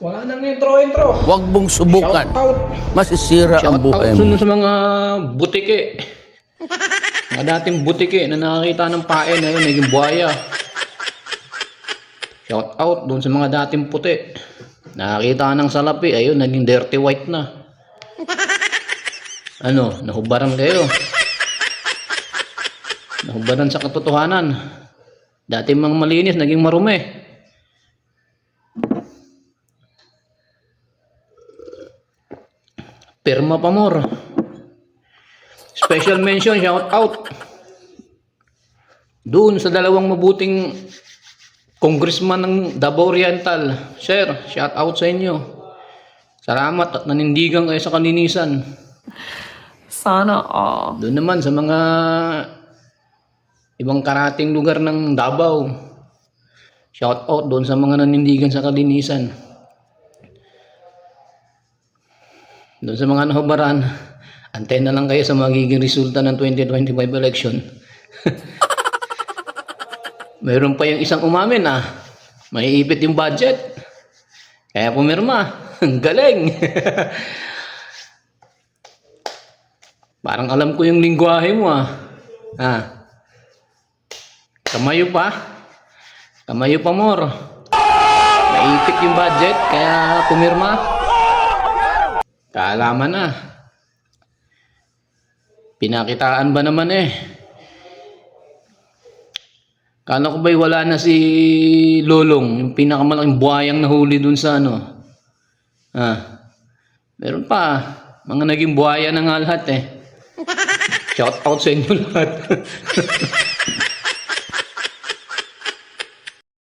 Wala nang intro-intro. Huwag mong subukan. Shout out. Masisira ang Shout buhay out mo. sa mga butike. Mga dating butike na nakakita ng pae na yun, naging buhaya. Shout out dun sa mga dating puti. Nakakita ng salapi, ayun, naging dirty white na. Ano, nahubaran kayo. Nahubaran sa katotohanan. Dati mga malinis, naging marumi. Perma Pamor. Special mention, shout out. Doon sa dalawang mabuting congressman ng Davao Oriental. Sir, shout out sa inyo. Salamat at nanindigan kayo sa kalinisan. Sana all. Doon naman sa mga ibang karating lugar ng Davao. Shout out doon sa mga nanindigan sa kalinisan. Doon sa mga nahubaran, antay na lang kayo sa magiging resulta ng 2025 election. Mayroon pa yung isang umamin ah. Maiipit yung budget. Kaya pumirma. Ang galing. Parang alam ko yung lingwahe mo ah. Ah. Kamayo pa. Kamayo pa more. Naipit yung budget kaya pumirma. Kaalaman na. Pinakitaan ba naman eh. Kala ko ba'y wala na si Lolong, yung pinakamalaking buhayang nahuli dun sa ano. Ah. Meron pa. Mga naging buhaya na nga lahat eh. Shout out sa inyo lahat.